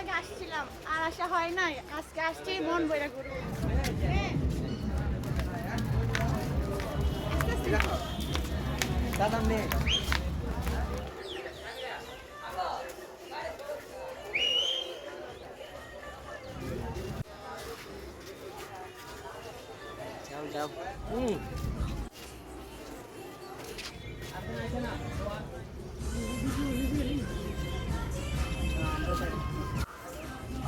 আগে আসছিলাম, আর আসা হয় নাই। আজকে আসছি, মন বইরা ঘুরবো। দাদা মেয়ে। যাও যাও। হুম।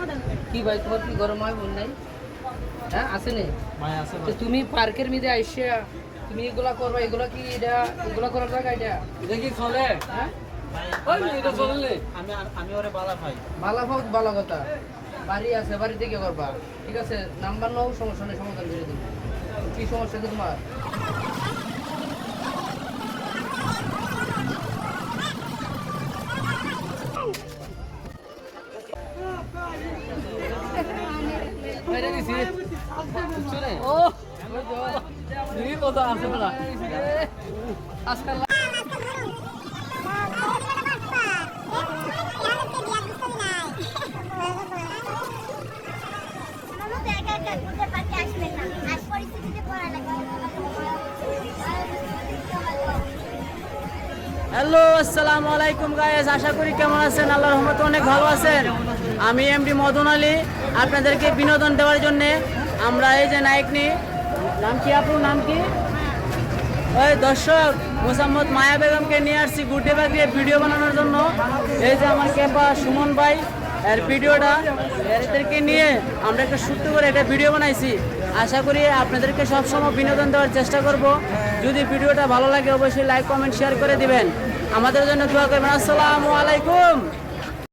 করেন কি ভাই তোমার কি গরম হয় বোন নাই হ্যাঁ আছে নে মায় আছে তো তুমি পার্কের মধ্যে আইসে তুমি এগুলা করবা এগুলা কি এটা এগুলা করার জায়গা এটা এটা কি চলে হ্যাঁ ওই এটা চললে আমি আমি ওরে বালা ভাই বালা হোক বালা কথা বাড়ি আছে বাড়ি থেকে করবা ঠিক আছে নাম্বার নাও সমস্যা নেই সমাধান করে দিন কি সমস্যা তোমার ও হ্যালো আসসালামু আলাইকুম গায়েস আশা করি কেমন আছেন? আল্লাহর রহমতে অনেক ভালো আছেন। আমি এমডি মদন আলী। আপনাদেরকে বিনোদন দেওয়ার জন্য আমরা এই যে নায়ক নি নাম কি আপুর নাম কি? ওই দর্শক, মোসাম্মদ মায়া বেগমকে নিয়ে আসছি গুড্ডে বাগিয়ে ভিডিও বানানোর জন্য। এই যে আমার ক্যাপা সুমন ভাই, এর ভিডিওটা, এদেরকে নিয়ে আমরা একটা শুট করে একটা ভিডিও বানাইছি। আশা করি আপনাদেরকে সবসময় বিনোদন দেওয়ার চেষ্টা করব। যদি ভিডিওটা ভালো লাগে, অবশ্যই লাইক কমেন্ট শেয়ার করে দিবেন। আমাদের জন্য দোয়া করবেন। আসসালামু আলাইকুম।